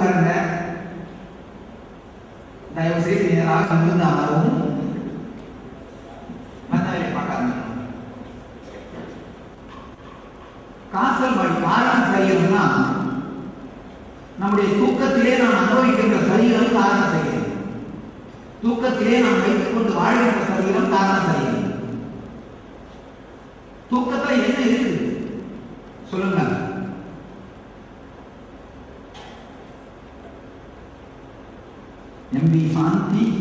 நேரம் தயவு செய்து நேராக நிமிர்ந்து அமரவும் அந்த வேலையை காசல் படி காரண சரீரம்னா நம்முடைய தூக்கத்திலே நாம் அனுபவிக்கின்ற சரீரம் காரண சரீரம் தூக்கத்திலே நாம் வைத்துக் கொண்டு வாழ்கின்ற சரீரம் காரண சரீரம் தூக்கத்தில் என்ன இருக்கு? சொல்லுங்க. infanti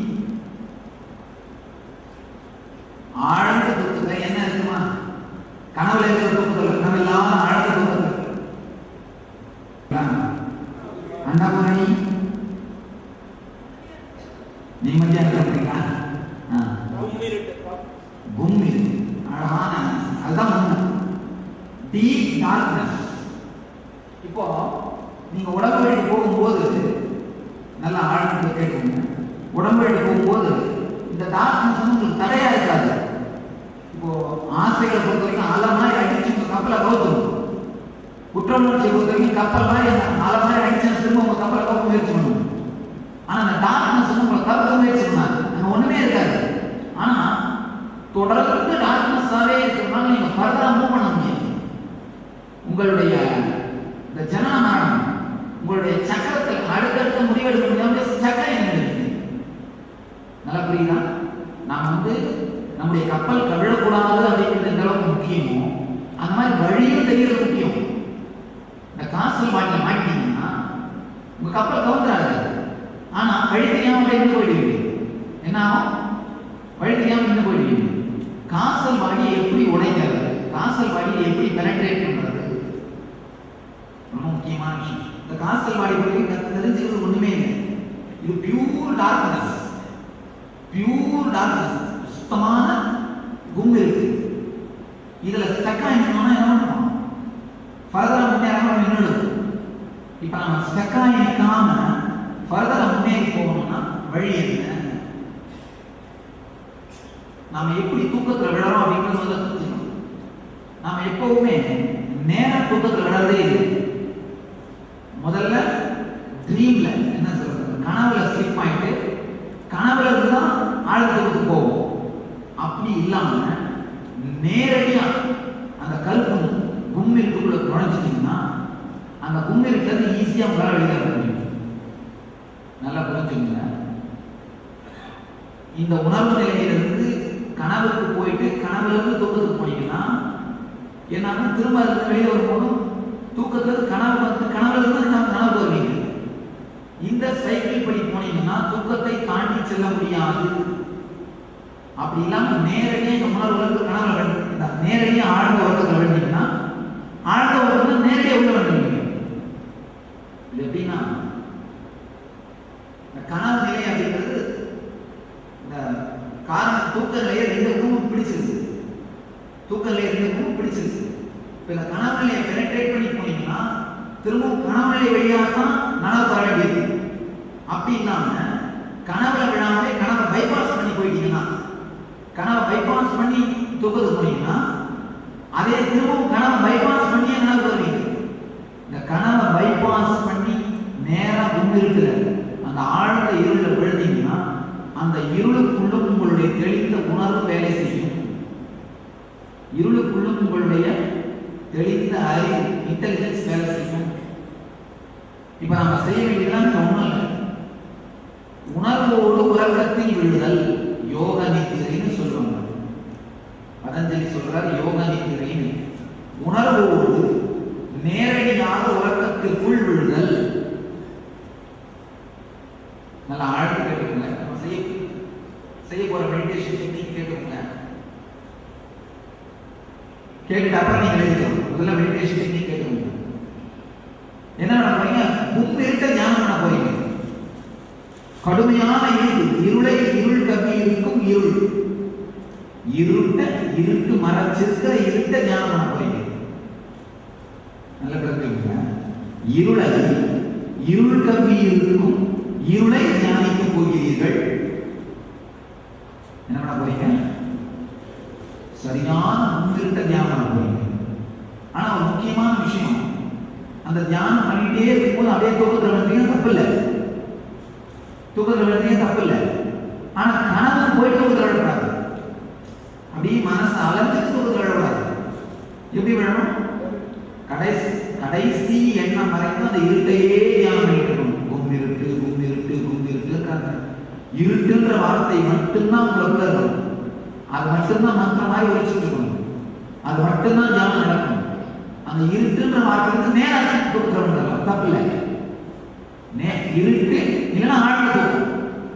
dá para உங்க கப்பல் கவுந்துறாது ஆனா வழி தெரியாம நின்று போயிடுவீங்க. என்ன ஆகும் வழி தெரியாம நின்று போயிடுவீங்க. காசல் வாடியை எப்படி உடைக்கிறது? காசல் வாடியை எப்படி பெனட்ரேட் பண்றது? ரொம்ப முக்கியமான விஷயம். இந்த காசல் வாடி பற்றி கத்து தெரிஞ்சுக்கிறது ஒண்ணுமே இல்லை. இது பியூர் டார்க்னஸ் பியூர் டார்க்னஸ் சுத்தமான கும் இருக்கு. இதுல ஸ்டக்கா என்ன பண்ணுவோம்? ஃபர்தரா இப்போ நம்ம ஸ்டக்கா இருக்காம ஃபர்தராக முன்னேறி போகணும்னா வழி என்ன? நாம் எப்படி தூக்கத்தில் விழறோம் அப்படிங்கிறது சொல்ல தெரிஞ்சுக்கணும். நாம் எப்பவுமே நேர தூக்கத்தில் விழறதே இல்லை. முதல்ல ட்ரீம்ல என்ன சொல்றது? கனவுல ஸ்லிப் ஆயிட்டு கனவுல இருந்து தான் ஆழத்துக்கு போவோம் அப்படி இல்லாம நேரடியாக அந்த குண்டு இருக்கிறது ஈஸியாக உங்களால் வெளியே வர முடியும். நல்லா புரிஞ்சுங்க இந்த உணர்வு நிலையிலிருந்து கனவுக்கு போயிட்டு கனவுலேருந்து தூக்கத்துக்கு போனீங்கன்னா என்ன திரும்ப அதுக்கு வெளியே வரும்போது தூக்கத்துலேருந்து கனவு வந்து கனவுலேருந்து நான் கனவு வருவீங்க. இந்த சைக்கிள் படி போனீங்கன்னா தூக்கத்தை தாண்டி செல்ல முடியாது. அப்படி இல்லாமல் நேரடியாக இந்த உணர்வுகளுக்கு கனவு நேரடியாக ஆழ்ந்த உறக்கத்துல வேண்டிங்கன்னா ஆழ்ந்த உறக்கத்துல நேரடியாக உள்ள வந்துருவீங்க எப்படின்னா இந்த கனவு நிலை அப்படிங்கிறது இந்த காரண தூக்க நிலையை ரெண்டு பிடிச்சிருச்சு. தூக்க நிலையை ரெண்டு பக்கமும் இப்போ இந்த கனவு நிலையை பெனட்ரேட் பண்ணி போனீங்கன்னா திரும்பவும் கனவு நிலை வழியாக தான் நனவு வர வேண்டியது. அப்படி இல்லாம கனவுல விழாமலே கனவை பைபாஸ் பண்ணி போயிட்டீங்கன்னா கனவை பைபாஸ் பண்ணி தூக்கத்துக்கு போனீங்கன்னா அதே திரும்பவும் கனவை பைபாஸ் பண்ணி என்ன கனவை பைபாஸ் பண்ணி நேராக முன்னிருக்கிற அந்த ஆழ்ந்த இருளில் விழுந்தீங்கன்னா அந்த இருளுக்குள்ளும் உங்களுடைய தெளிந்த உணர்வு வேலை செய்யும். இருளுக்குள்ளும் உங்களுடைய தெளிந்த அறிவு இன்டெலிஜென்ஸ் வேலை செய்யும். இப்ப நம்ம செய்ய வேண்டியதுலாம் ஒண்ணும் இல்லை உணர்வோடு உலகத்தில் விழுதல் யோக நித்திரைன்னு சொல்லுவாங்க. பதஞ்சலி சொல்றார் யோக நித்திரைன்னு உணர்வோடு நேரடியாக உறக்கத்திற்குள் விழுதல் நல்லா ஆழ்ந்து கேட்டுக்கோங்க. நம்ம செய்ய செய்ய போற மெடிடேஷன் டெக்னிக் கேட்டுக்கோங்க. கேட்டுட்டு அப்புறம் நீங்க எழுதிக்கணும் முதல்ல மெடிடேஷன் டெக்னிக் கேட்டுக்கோங்க. என்ன பண்ண போறீங்க முன் இருக்க ஞானம் பண்ண போறீங்க. கடுமையான இருள் இருளை இருள் கம்மி இருக்கும் இருள். இருட்ட இருட்டு மறைச்சிருக்கிற இருட்ட ஞானம் பண்ண போறீங்க. இருளை இருள் கவி இருக்கும் இருளை தியானிக்க போகிறீர்கள். என்ன பண்ண போறீங்க? சரியான முன்னிருட்ட தியானம் பண்ண போறீங்க. ஆனா ஒரு முக்கியமான விஷயம் அந்த தியானம் பண்ணிட்டே இருக்கும்போது அப்படியே தூக்கத்தில் விழுந்தீங்க தப்பு இல்லை தூக்கத்தில் விழுந்தீங்க தப்பு இல்லை ஆனா கனவு போயிட்டு தூக்கத்தில் விழக்கூடாது. அப்படியே மனசு அலைஞ்சிட்டு தூக்கத்தில் விழக்கூடாது. எப்படி வேணும் கடைசி கடைசி எண்ணம் வரைக்கும் அந்த இருட்டையே தியானம் பண்ணிட்டு இருக்கணும் கும்பிருட்டு கும்பிருட்டு கும்பிருட்டு இருக்காங்க இருட்டுன்ற வார்த்தை மட்டும்தான் உங்களுக்குள்ள இருக்கணும் அது மட்டும்தான் மந்திர மாதிரி ஒழிச்சுட்டு இருக்கணும். அது மட்டும்தான் தியானம் நடக்கணும். அந்த இருட்டுன்ற வார்த்தைக்கு நேரம் தூக்கம் தப்பு இல்லை. நே இருட்டு இல்லைன்னா ஆழ்ந்த தூக்கம்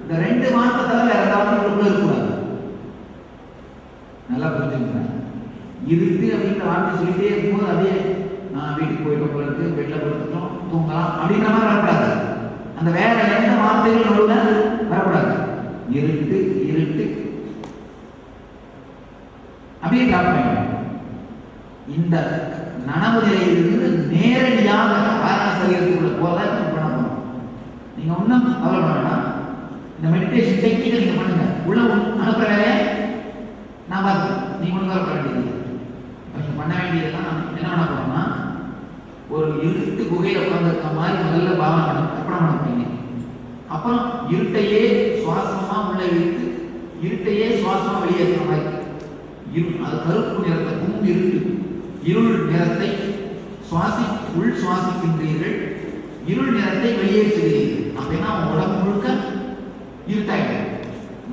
இந்த ரெண்டு வார்த்தை தவிர இரண்டாவது உள்ள இருக்கக்கூடாது. நல்லா புரிஞ்சுக்கிறேன் இருட்டு அப்படின்ற வார்த்தை சொல்லிட்டே இருக்கும்போது அப்படியே நான் வீட்டுக்கு போயிட்டு போல இருக்கு கொடுத்துட்டோம் தூங்கலாம் அப்படின்ற மாதிரி வரக்கூடாது. அந்த வேற எந்த வார்த்தைகள் நடுவில் வரக்கூடாது. இருட்டு இருட்டு. அப்படியே காப்பீங்க இந்த நனவு நிலையிலிருந்து நேரடியாக ஆரண சரீரத்துக்குள்ள போறதா இப்ப பண்ணணும் நீங்க ஒன்றும் கவலை வேண்டாம் இந்த மெடிடேஷன் டெக்னிக்கை நீங்க பண்ணுங்க. உள்ள உள்- அனுப்புற வேலையை நான் பார்த்து நீங்க ஒன்றும் கவலைப்பட வேண்டியது பண்ண வேண்டியதெல்லாம் நம்ம என்ன பண்ண போறோம்னா ஒரு இருட்டு குகையில உட்காந்துருக்க மாதிரி நல்ல பாவனை பண்ண கற்பனை பண்ண அப்புறம் இருட்டையே சுவாசமா உள்ள இழுத்து இருட்டையே சுவாசமா வெளியேற்ற மாதிரி. இரு அது கருப்பு நிறத்தை கும் இருட்டு இருள் நிறத்தை சுவாசி உள் சுவாசிக்கின்றீர்கள். இருள் நிறத்தை வெளியேற்றுகிறீர்கள் அப்படின்னா உங்க உடம்பு முழுக்க இருட்டாயிடும்.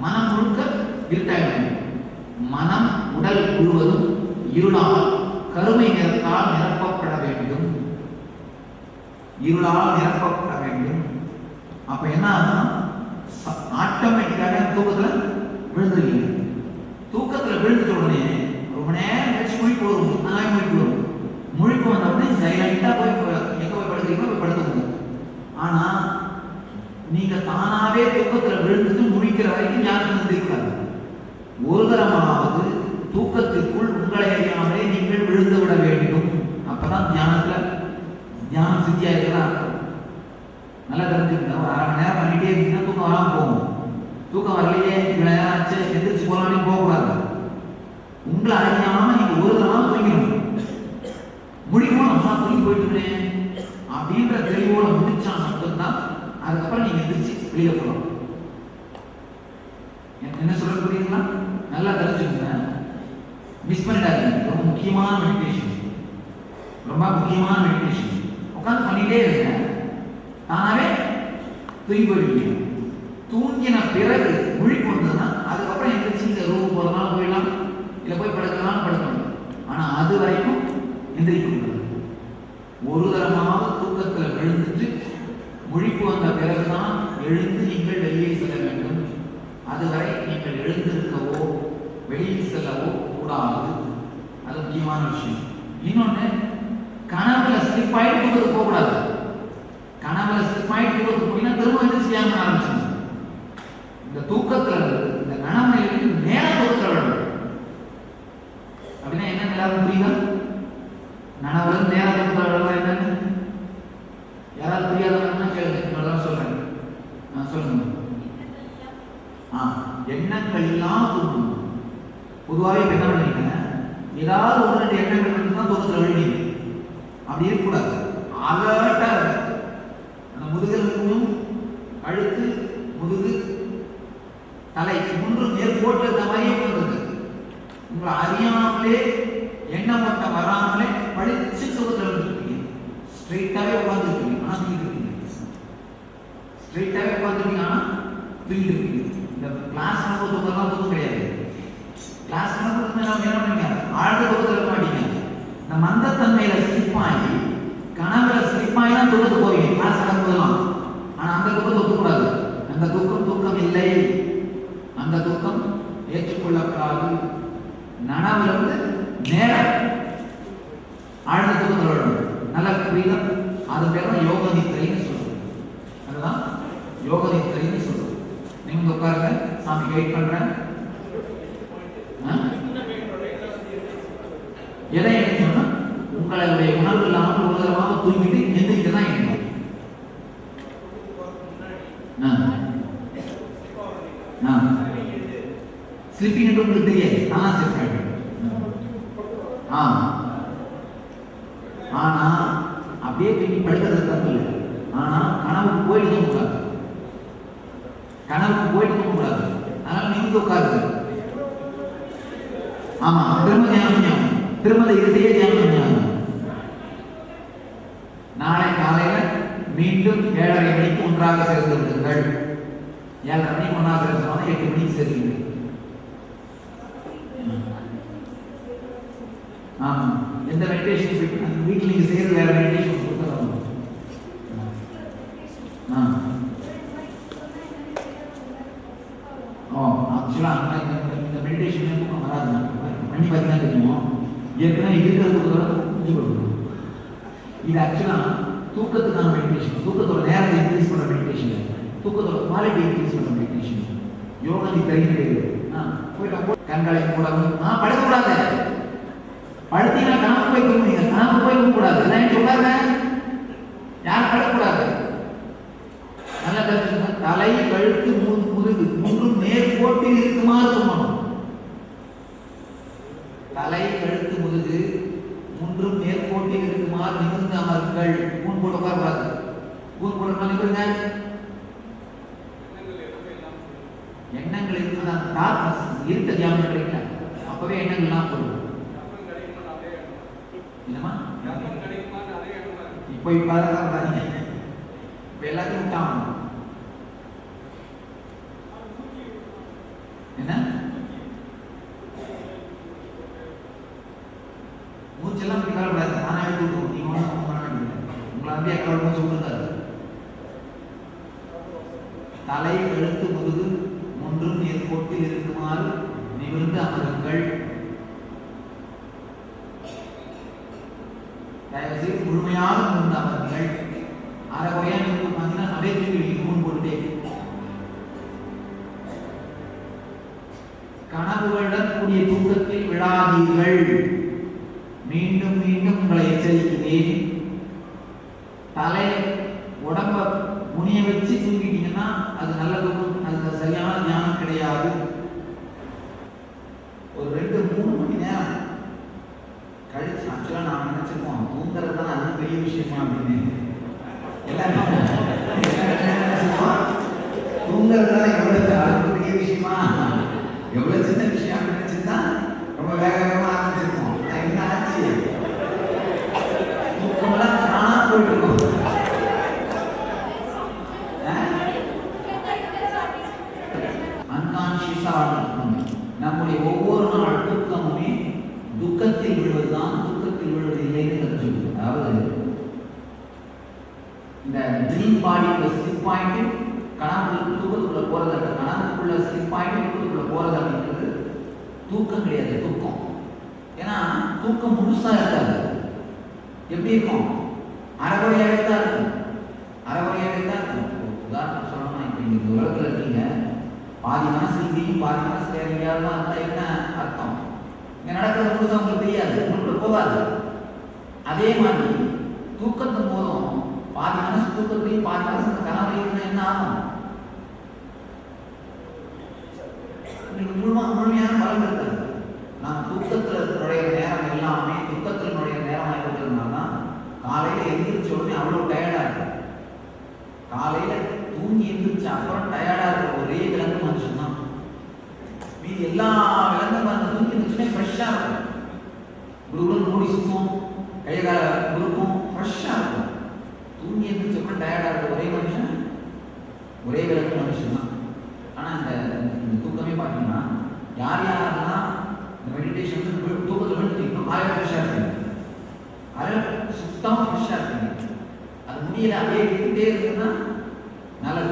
மனம் முழுக்க இருட்டாயிடும். மனம் உடல் முழுவதும் இருளால் கருமை நிறத்தால் நிரப்பப்பட இவளால் நிரப்பப்பட வேண்டும். அப்ப என்ன ஆகும்னா ஆட்டோமேட்டிக்காக தூக்கத்துல விழுந்துருக்கீங்க தூக்கத்துல விழுந்துட்ட உடனே ரொம்ப நேரம் கழிச்சு முழிப்பு வரும். நாய் முழிப்பு வரும். முழிப்பு வந்த உடனே சைலண்டா போய் எங்க போய் படுக்கிறீங்களோ போய் படுத்துக்கோங்க. ஆனா நீங்க தானாவே தூக்கத்துல விழுந்துட்டு முழிக்கிற வரைக்கும் ஞானம் இருந்திருக்காது ஒரு தரமாவது தூக்கத்திற்குள் உங்களை அறியாமலே நீங்கள் விழுந்து விட வேண்டும். அப்பதான் ஞானம் சித்தியா இருக்கலாம் நல்லா தெரிஞ்சுக்கங்க ஒரு அரை மணி நேரம் பண்ணிட்டே இருந்தீங்கன்னா தூக்கம் வராமல் போகும். தூக்கம் வரலையே இவ்வளோ நேரம் ஆச்சு எந்திரிச்சு போகலான்னு போகக்கூடாது. உங்களை அறியாமல் நீங்கள் ஒரு தடவை தூங்கிடணும். முடியுமோ அம்மா தூங்கி போயிட்டுக்கிறேன் அப்படின்ற தெளிவோட முடிச்சா மட்டும்தான் அதுக்கப்புறம் நீங்கள் எந்திரிச்சு வெளியே போகலாம். என்ன- சொல்ல புரியுங்களா நல்லா தெரிஞ்சுக்கங்க. மிஸ் பண்ணிடாதீங்க. ரொம்ப முக்கியமான மெடிடேஷன் ரொம்ப முக்கியமான மெடிடேஷன் உட்காந்து பண்ணிட்டே இருங்க நானே தூங்கி போயிடுவீங்க தூங்கின பிறகு முழிப்பு வந்ததுன்னா அதுக்கப்புறம் எந்திரிச்சு இந்த ரூம் போகலாம் போயிடலாம் இல்லை போய் படுக்கலாம் படுக்கணும் ஆனால் அது வரைக்கும் எந்திரிக்க ஒரு தரமாவது தூக்கத்தில் விழுந்துட்டு முழிப்பு வந்த பிறகுதான் எழுந்து நீங்கள் வெளியே செல்ல வேண்டும். அதுவரை நீங்கள் எழுந்திருக்கவோ வெளியில் செல்லவோ கூடாது. அது முக்கியமான விஷயம். இன்னொன்று கனவுல ஸ்லிப் ஆகிட்டு தூக்கத்துக்கு போகக்கூடாது. கனவுல ஸ்லிப் ஆகிட்டு தூக்கத்துக்கு போனீங்கன்னா திரும்ப எந்திரிச்சு தியானம் பண்ண ஆரம்பிச்சிடும். இந்த தூக்கத்துல இந்த நனவுல இருந்து நேரம் கொடுக்க வேண்டும் அப்படின்னா என்ன எல்லாரும் புரியுதா? நனவுல இருந்து நேரம் கொடுக்க விடலாம் என்னன்னு? யாராவது புரியாதவங்கன்னா கேளுங்க நான் சொல்றேன். நான் சொல்லுங்க. ஆ எண்ணங்கள் எல்லாம் தூக்கணும் பொதுவாகவே என்ன பண்ணுவீங்க ஏதாவது ஒன்று ரெண்டு எண்ணங்கள் மட்டும் தான் தூக்கத்தில் விழுவீங்க அப்படி இருக்கக்கூடாது. அலர்ட்டா இருக்கு அந்த முதுகெலும்பும் கழுத்து முதுகு தலை மூன்று மேற்கோட்டில் இருந்த மாதிரியே உட்கார்ந்துருக்கு உங்களை அறியாமலே எண்ணம் ஓட்டம் வராமலே படிச்சு தூக்கத்தில் விழுந்துருக்கீங்க ஸ்ட்ரைட்டாகவே உட்காந்துருக்கீங்க ஆனால் தூங்கிட்டு இருக்கீங்க உட்காந்துருக்கீங்க ஆனால் தூங்கிட்டு இந்த கிளாஸ் நம்ம தூக்கம்லாம் தூக்கம் கிடையாது. கிளாஸ் நம்ம என்ன பண்ணீங்க ஆழ்ந்த தூக்கத்தில் மாட்டீங்க இந்த மந்தத்தன்மையில ஸ்லிப் ஆகி கனவுல ஸ்லிப் ஆகி தான் தூக்கத்துக்கு போவீங்க. கிளாஸ் நடக்கும்போதெல்லாம் ஆனா அந்த தூக்கம் கூடாது அந்த தூக்கம் தூக்கம் இல்லை. அந்த தூக்கம் ஏற்றுக்கொள்ளப்படாது. நனவுல இருந்து நேரம் ஆழ்ந்த தூக்கத்தில் வரணும் நல்லா புரியுதா அது பேர் தான் யோக நித்திரைன்னு சொல்லுவோம். அதுதான் யோக நித்திரைன்னு சொல்லுவோம். நீங்க உட்காருங்க. சாமி வெயிட் பண்றேன். எதை இணைக்கணும்னா உங்களுடைய உணர்வு இல்லாமல் உலகமாக தூங்கிட்டு எந்திரிக்க தான் இணைக்கணும் ஸ்லிப்பிங் உங்களுக்கு தெரியாது. ஆனால் ஸ்லிப் ஆகிடும் ஆ ஆனால் அப்படியே தூங்கி படுக்கிறது தப்பு இல்லை ஆனால் கனவுக்கு போயிட்டு கூடாது. கனவுக்கு போயிட்டு தூங்கக்கூடாது அதனால் நீங்கள் உட்காருங்க. ஆமாம் பிரம்ம ஞானம் ஞாபகம் திருமலை இருக்கையே தியானம் ஞாபகம் நாளை காலையில மீண்டும் ஏழரை மணிக்கு ஒன்றாக சேர்ந்து விடுங்கள் ஏழரை மணிக்கு ஒன்றாக சேர்ந்து எட்டு மணிக்கு சேர்ந்து ஆமாம் எந்த மெடிடேஷன் அந்த வீட்டில் நீங்கள் செய்கிற வேறு மெடிடேஷன் கொடுத்துருவாங்க ஆ. ஆக்சுவலாக இந்த மெடிடேஷன் தூக்கம் வராது. பண்ணி பார்த்தீங்கன்னா தெரியும்? ஏற்கனவே இருக்கிறது புரிஞ்சு கொடுக்கணும் இது ஆக்சுவலாக தூக்கத்துக்கான மெடிடேஷன் தூக்கத்தோட நேரத்தை இன்க்ரீஸ் பண்ண மெடிடேஷன் தூக்கத்தோட குவாலிட்டி இன்க்ரீஸ் பண்ண மெடிடேஷன் யோகா நீ தைரியம் போயிட்டா போயிட்டு கண்களை மூடவும் ஆ படுக்கக்கூடாது. படுத்தீங்கன்னா கனவு போய் தூங்குவீங்க கனவு போய் கூடாது எல்லாம் சொல்றாங்க யாரும் படக்கூடாது நல்ல கருத்துங்க தலை கழுத்து மு- முதுகு. மூன்றும் நேர்கோட்டில் இருக்குமாறு தூங்கணும் தலை முதுகு மூன்றும் நேர்கோட்டில் இருக்குமாறு நிமிர்ந்து அமருங்கள் மூணு போட்டு உட்காரக்கூடாது மூணு போட்டு நிமிருங்க எண்ணங்கள் இருக்குது அந்த டார்க்னஸ் இருட்ட தியானம் கிடைக்கல. அப்பவே எண்ணங்கள்லாம் போடும் என்னமா இப்போ இப்போ எல்லாத்தையும் விட்டாங்க என்ன மூச்செல்லாம் இப்படி கலப்படாது நானே எடுத்து விட்டுருவோம் நீங்க ஒன்றும் பண்ண தம்பி உங்களை அப்படியே தலை எழுத்து முதுகு ஒன்றும் நேர்கோட்டில் இருக்குமாறு நிமிர்ந்து அமருங்கள். தயவுசெய்து முழுமையாக நிமிர்ந்து அமருங்கள். அரைகுறையா நிமிர்ந்து பார்த்தீங்கன்னா நிறைய தூக்கி முன் போட்டுட்டே. கனவுகளுடன் கூடிய தூக்கத்தில் விழாதீர்கள் மீண்டும் மீண்டும் உங்களை எச்சரிக்கிறேன் தலை உடம்ப முனிய வச்சு தூங்கிட்டீங்கன்னா அது நல்ல தூக்கம் அது சரியான ஞானம் கிடையாது. ஒரு ரெண்டு மூணு மணி நேரம் கழிச்சு ஆக்சுவலாக நான் நினைச்சிருப்போம் தூங்குறது தான் அது பெரிய விஷயமா அப்படின்னு. எல்லாருமே என்ன சொல்லுவோம்? தூங்குறது தான் எவ்வளவு அது பெரிய விஷயமா எவ்வளவு சின்ன விஷயம் அப்படின்னு நினைச்சிருந்தா ரொம்ப வேக வேகமா ஆரம்பிச்சிருப்போம் ஆனா என்ன ஆச்சு தூக்கமெல்லாம் தானா போயிட்டு இருக்கும் அன்கான்சியஸாக நம்முடைய ஒவ்வொரு நாள் தூக்கமுமே துக்கத்தில் விழுவதுதான் துக்கத்தில் விழுவது இல்லைன்னு தெரிஞ்சுக்கணும் அதாவது இந்த ட்ரீம் பாடிக்குள்ள ஸ்லிப் பாயிண்ட் கனவு தூக்கத்துக்குள்ள போறதற்கு கனவுக்குள்ள ஸ்லிப் பாயிண்ட் தூக்கத்துக்குள்ள போறது அப்படின்றது தூக்கம் கிடையாது தூக்கம். ஏன்னா தூக்கம் முழுசா இருக்காது. எப்படி இருக்கும்? அரைகுறையாகவே தான் இருக்கும். அரைகுறையாகவே தான் இருக்கும். உதாரணம் சொல்லணும்னா இப்போ இந்த உலகத்தில் இருக்கீங்க. பாதி மனசு இதையும் பாதி மனசு வேற எங்கேயாவது இருந்தால் என்ன அர்த்தம்? இங்கே நடக்கிறது முழுசா உங்களுக்கு தெரியாது உங்களுக்கு போகாது. அதே மாதிரி தூக்கத்தின் போதும் பாதி மனசு தூக்கத்திலையும் பாதி மனசு அந்த கனவுலையும் என்ன ஆகும்? உங்களுக்கு முழுமா முழுமையான பலன் இருக்காது நான் தூக்கத்தில் நுழைய நேரம் எல்லாமே துக்கத்தில் நுழைய நேரமாக இருக்கிறதுனால தான் காலையில் எந்திரிச்ச உடனே அவ்வளோ டயர்டாக இருக்கும் காலையில் தூங்கி எந்திரிச்ச அப்புறம் டயர்டாக இருக்கிற ஒரே விலங்கு மனுஷன் தான் மீதி எல்லா விலங்கு மருந்து தூங்கி இருந்துச்சுன்னா ஃப்ரெஷ்ஷாக இருக்கும். குருகுலம் மூடி சுத்தம் கையை கால குருக்கும் ஃப்ரெஷ்ஷாக இருக்கும். தூங்கி எந்திரிச்ச அப்புறம் டயர்டாக இருக்கிற ஒரே மனுஷன் ஒரே விலங்கு மனுஷன் தான். ஆனால் இந்த இந்த தூக்கமே பார்த்தீங்கன்னா யார் யாரெல்லாம் இந்த மெடிடேஷன் வந்து தூக்கத்தில் விழுந்துட்டீங்களோ ஆயிரம் ஃப்ரெஷ்ஷாக இருக்கீங்க அரை சுத்தமாக ஃப்ரெஷ்ஷாக இருக்கீங்க அது முடியல அப்படியே இருந்துகிட்டே இருக்குன்னா நல்லது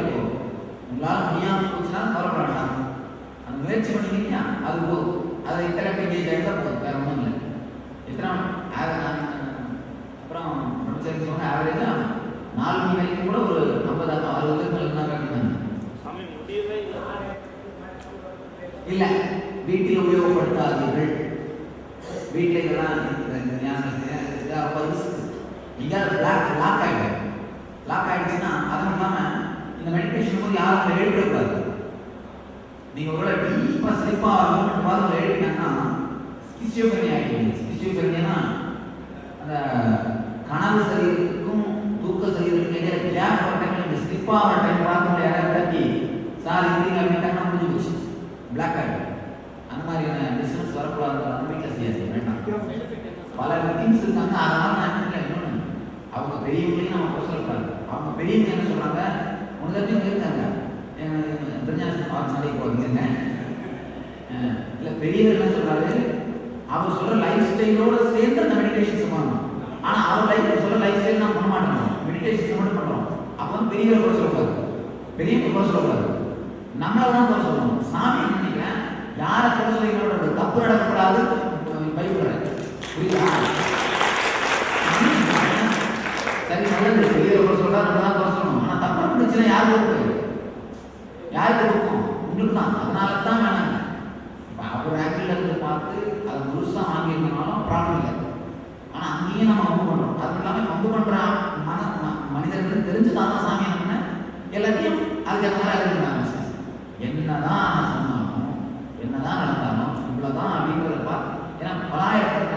இப்போ உங்களால் முடியாமல் போச்சுன்னா வேண்டாம். அந்த முயற்சி பண்ணிக்கிட்டீங்க அது போதும். அதை பேர் கேஜ் ஆகிட்டா போதும். வேற ஒன்றும் இல்லை. எத்தனை அப்புறம் சரி சொன்ன ஆவரேஜாக நாலு மணி வரைக்கும் கூட ஒரு ஐம்பது அறுபது மேலே தான் காட்டினாங்க இல்லை. வீட்டில் உபயோகப்படுத்தாதீர்கள். வீட்டில் இதெல்லாம் இதெல்லாம் ரொம்ப ரிஸ்க் லாக் லாக் ஆகிடும் லாக் ஆகிடுச்சுன்னா அதுவும் இல்லாமல் இந்த மெடிடேஷன் போது யாரும் உங்களை எழுப்பிடக்கூடாது. நீங்க ஒருவேளை டீப்பாக ஸ்லிப்பாக ஆகணும்னு பார்த்து உங்களை எழுப்பினாங்கன்னா ஸ்கிசியோபனி ஆகிடுவீங்க ஸ்கிசியோபனினா அந்த கனவு சரீரத்துக்கும் தூக்க சரீரத்துக்கும் இடையில கேப் வர டைம்ல இந்த ஸ்லிப் ஆகிற டைம் பார்த்து யாராவது தட்டி சார் இருக்கிறீங்க அப்படின்ட்டாங்கன்னா முடிஞ்சு போச்சு. பிளாக் ஆகிடும் அந்த மாதிரியான டிஸ்டன்ஸ் வரக்கூடாது வீட்டில் செய்யாது வேண்டாம். பல மீட்டிங்ஸ் இருக்காங்க. அதனால நான் இன்னொன்னு அவங்க பெரியவங்களையும் நம்ம சொல்லக்கூடாது. அவங்க பெரியவங்க என்ன சொல்றாங்க உனக்கு இருக்காங்க. திருஞான பார்த்து சண்டைக்கு போகிறீங்க இல்லை பெரியவர் என்ன சொல்கிறாரு அவர் சொல்கிற லைஃப் ஸ்டைலோட சேர்ந்து அந்த மெடிடேஷன்ஸ் பண்ணணும் ஆனால் அவர் லைஃப் சொல்ல லைஃப் ஸ்டைல் நான் பண்ண மாட்டோம் மெடிடேஷன்ஸ் மட்டும் பண்ணுறோம் அப்போ வந்து பெரியவர் கூட சொல்லக்கூடாது பெரியவங்க கூட சொல்லக்கூடாது நம்மளை தான் கூட சொல்லணும் சாமி நினைக்கிறேன்? யாரை கூட சொல்லிங்களோட தப்பு நடக்கக்கூடாது பயப்படுறேன் புரியுதா சரி நல்லது தான் சொல்லணும். ஆனால் தப்பு நடந்துச்சுன்னா யார் பொறுப்பு யாருக்கு கொடுக்கும் உங்களுக்கு தான். அதனால தான் வேணாங்க. இப்போ அவர் ஆங்கிள் இருந்து பார்த்து அது முழுசாக வாங்கியிருந்தனாலும் ப்ராப்ளம் இல்லை. ஆனால் அங்கேயும் நம்ம வம்பு பண்ணுறோம் அது இல்லாமல் வம்பு பண்ணுற மன மனிதர்கள் தெரிஞ்சுதான் தான் சாமி என்ன எல்லாத்தையும் அதுக்கு மாதிரி அறிவிக்க ஆரம்பிச்சேன் என்னதான் சொன்னாலும் என்னதான் நடந்தாலும் இவ்வளோதான் அப்படிங்கிறத பார்த்து ஏன்னா பலாயிரக்கணக்கான